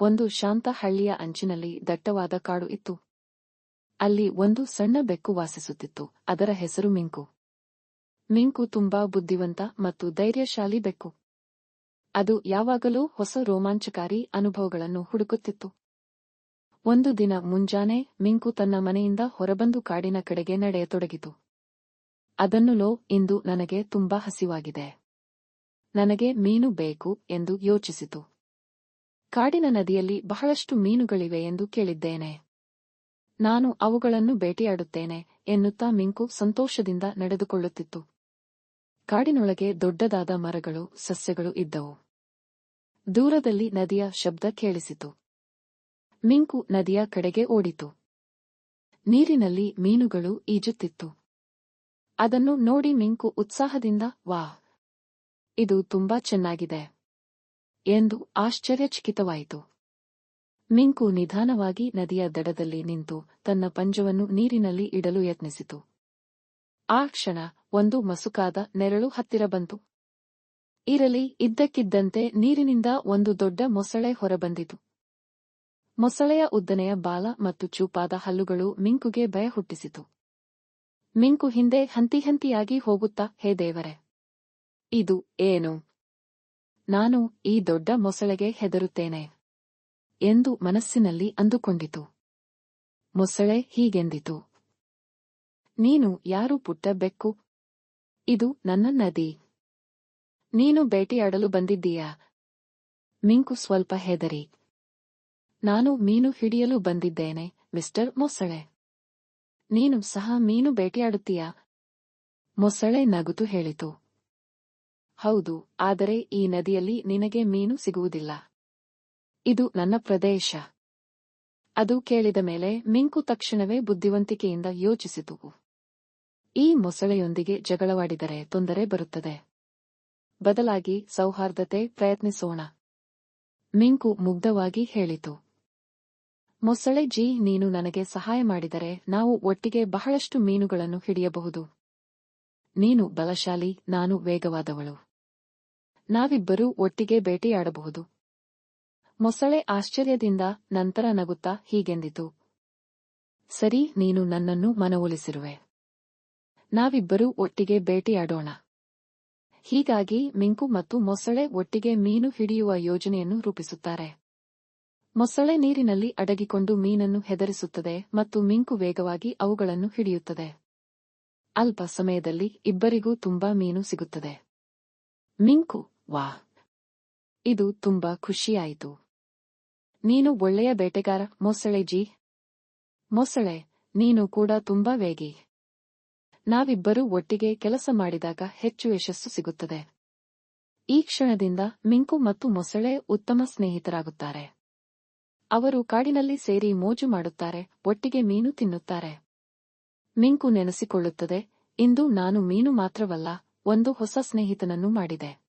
ಒಂದು ಶಾಂತ ಹಳ್ಳಿಯ ಅಂಚಿನಲ್ಲಿ ದಟ್ಟವಾದ ಕಾಡು ಇತ್ತು. ಅಲ್ಲಿ ಒಂದು ಸಣ್ಣ ಬೆಕ್ಕು ವಾಸಿಸುತ್ತಿತ್ತು, ಅದರ ಹೆಸರು ಮಿಂಕು. ಮಿಂಕು ತುಂಬಾ ಬುದ್ಧಿವಂತ ಮತ್ತು ಧೈರ್ಯಶಾಲಿ ಬೆಕ್ಕು. ಅದು ಯಾವಾಗಲೂ ಹೊಸ ರೋಮಾಂಚಕಾರಿ ಅನುಭವಗಳನ್ನು ಹುಡುಕುತ್ತಿತ್ತು. ಒಂದು ದಿನ ಮುಂಜಾನೆ ಮಿಂಕು ತನ್ನ ಮನೆಯಿಂದ ಹೊರಬಂದು ಕಾಡಿನ ಕಡೆಗೆ ನಡೆಯತೊಡಗಿತು. ಅದನ್ನು ಲೋ, ಇಂದು ನನಗೆ ತುಂಬಾ ಹಸಿವಾಗಿದೆ. ನನಗೆ ಮೀನು ಬೇಕು ಎಂದು ಯೋಚಿಸಿತು. ಕಾಡಿನ ನದಿಯಲ್ಲಿ ಬಹಳಷ್ಟು ಮೀನುಗಳಿವೆ ಎಂದು ಕೇಳಿದ್ದೇನೆ. ನಾನು ಅವುಗಳನ್ನು ಬೇಟೆಯಾಡುತ್ತೇನೆ, ಎನ್ನುತ್ತಾ ಮಿಂಕು ಸಂತೋಷದಿಂದ ನಡೆದುಕೊಳ್ಳುತ್ತಿತ್ತು. ಕಾಡಿನೊಳಗೆ ದೊಡ್ಡದಾದ ಮರಗಳು, ಸಸ್ಯಗಳು ಇದ್ದವು. ದೂರದಲ್ಲಿ ನದಿಯ ಶಬ್ದ ಕೇಳಿಸಿತು. ಮಿಂಕು ನದಿಯ ಕಡೆಗೆ ಓಡಿತು. ನೀರಿನಲ್ಲಿ ಮೀನುಗಳು ಈಜುತ್ತಿತ್ತು. ಅದನ್ನು ನೋಡಿ ಮಿಂಕು ಉತ್ಸಾಹದಿಂದ, ವಾಹ್! ಇದು ತುಂಬಾ ಚೆನ್ನಾಗಿದೆ. ಎಂದು ಆಶ್ಚರ್ಯಚಕಿತವಾಯಿತು. ಮಿಂಕು ನಿಧಾನವಾಗಿ ನದಿಯ ದಡದಲ್ಲಿ ನಿಂತು ತನ್ನ ಪಂಜವನ್ನು ನೀರಿನಲ್ಲಿ ಇಡಲು ಯತ್ನಿಸಿತು. ಆ ಕ್ಷಣ ಒಂದು ಮಸುಕಾದ ನೆರಳು ಹತ್ತಿರ ಬಂತು. ಇರಲಿ, ಇದ್ದಕ್ಕಿದ್ದಂತೆ ನೀರಿನಿಂದ ಒಂದು ದೊಡ್ಡ ಮೊಸಳೆ ಹೊರಬಂದಿತು. ಮೊಸಳೆಯ ಉದ್ದನೆಯ ಬಾಲ ಮತ್ತು ಚೂಪಾದ ಹಲ್ಲುಗಳು ಮಿಂಕುಗೆ ಭಯ ಹುಟ್ಟಿಸಿತು. ಮಿಂಕು ಹಿಂದೆ ಹಂತಿಹಂತಿಯಾಗಿ ಹೋಗುತ್ತಾ, ಹೇ ದೇವರೇ, ಇದು ಏನು? ನಾನು ಈ ದೊಡ್ಡ ಮೊಸಳೆಗೆ ಹೆದರುತ್ತೇನೆ. ಎಂದು ಮನಸ್ಸಿನಲ್ಲಿ ಅಂದುಕೊಂಡಿತು. ಮೊಸಳೆ ಹೀಗೆಂದಿತು. ನೀನು ಯಾರು ಪುಟ್ಟ ಬೆಕ್ಕು? ಇದು ನನ್ನ ನದಿ. ನೀನು ಬೇಟೆಯಾಡಲು ಬಂದಿದ್ದೀಯಾ? ಮಿಂಕು ಸ್ವಲ್ಪ ಹೆದರಿ. ನಾನು ಮೀನು ಹಿಡಿಯಲು ಬಂದಿದ್ದೇನೆ, ಮಿಸ್ಟರ್ ಮೊಸಳೆ. ನೀನು ಸಹ ಮೀನು ಬೇಟೆಯಾಡುತ್ತೀಯಾ? ಮೊಸಳೆ ನಗುತು ಹೇಳಿತು. ಹೌದು, ಆದರೆ ಈ ನದಿಯಲ್ಲಿ ನಿನಗೆ ಮೀನು ಸಿಗುವುದಿಲ್ಲ. ಇದು ನನ್ನ ಪ್ರದೇಶ. ಅದು ಕೇಳಿದ ಮೇಲೆ ಮಿಂಕು ತಕ್ಷಣವೇ ಬುದ್ಧಿವಂತಿಕೆಯಿಂದ ಯೋಚಿಸಿತು. ಈ ಮೊಸಳೆಯೊಂದಿಗೆ ಜಗಳವಾಡಿದರೆ ತೊಂದರೆ ಬರುತ್ತದೆ. ಬದಲಾಗಿ ಸೌಹಾರ್ದತೆ ಪ್ರಯತ್ನಿಸೋಣ. ಮಿಂಕು ಮುಗ್ಧವಾಗಿ ಹೇಳಿತು. ಮೊಸಳೆ ಜಿ, ನೀನು ನನಗೆ ಸಹಾಯ ಮಾಡಿದರೆ ನಾವು ಒಟ್ಟಿಗೆ ಬಹಳಷ್ಟು ಮೀನುಗಳನ್ನು ಹಿಡಿಯಬಹುದು. ನೀನು ಬಲಶಾಲಿ, ನಾನು ವೇಗವಾದವಳು. ನಾವಿಬ್ಬರೂ ಒಟ್ಟಿಗೆ ಭೇಟಿಯಾಡಬಹುದು ಮೊಸಳೆ ಆಶ್ಚರ್ಯದಿಂದ ನಂತರ ನಗುತ್ತಾ ಹೀಗೆಂದಿತು. ಸರಿ, ನೀನು ನನ್ನನ್ನು ಮನವೊಲಿಸಿರುವೆ. ನಾವಿಬ್ಬರೂ ಒಟ್ಟಿಗೆ ಭೇಟಿಯಾಡೋಣ ಹೀಗಾಗಿ ಮಿಂಕು ಮತ್ತು ಮೊಸಳೆ ಒಟ್ಟಿಗೆ ಮೀನು ಹಿಡಿಯುವ ಯೋಜನೆಯನ್ನು ರೂಪಿಸುತ್ತಾರೆ. ಮೊಸಳೆ ನೀರಿನಲ್ಲಿ ಅಡಗಿಕೊಂಡು ಮೀನನ್ನು ಹೆದರಿಸುತ್ತದೆ ಮತ್ತು ಮಿಂಕು ವೇಗವಾಗಿ ಅವುಗಳನ್ನು ಹಿಡಿಯುತ್ತದೆ. ಅಲ್ಪ ಸಮಯದಲ್ಲಿ ಇಬ್ಬರಿಗೂ ತುಂಬಾ ಮೀನು ಸಿಗುತ್ತದೆ. ಮಿಂಕು ವಾ. ಇದು ತುಂಬಾ ಖುಷಿಯಾಯಿತು. ನೀನು ಒಳ್ಳೆಯ ಬೇಟೆಗಾರ, ಮೊಸಳೆ ಜಿ. ಮೊಸಳೆ, ನೀನು ಕೂಡ ತುಂಬಾ ವೇಗಿ. ನಾವಿಬ್ಬರೂ ಒಟ್ಟಿಗೆ ಕೆಲಸ ಮಾಡಿದಾಗ ಹೆಚ್ಚು ಯಶಸ್ಸು ಸಿಗುತ್ತದೆ. ಈ ಕ್ಷಣದಿಂದ ಮಿಂಕು ಮತ್ತು ಮೊಸಳೆ ಉತ್ತಮ ಸ್ನೇಹಿತರಾಗುತ್ತಾರೆ. ಅವರು ಕಾಡಿನಲ್ಲಿ ಸೇರಿ ಮೋಜು ಮಾಡುತ್ತಾರೆ, ಒಟ್ಟಿಗೆ ಮೀನು ತಿನ್ನುತ್ತಾರೆ. ಮಿಂಕು ನೆನೆಸಿಕೊಳ್ಳುತ್ತದೆ, ಇಂದು ನಾನು ಮೀನು ಮಾತ್ರವಲ್ಲ, ಒಂದು ಹೊಸ ಸ್ನೇಹಿತನನ್ನು ಮಾಡಿದೆ.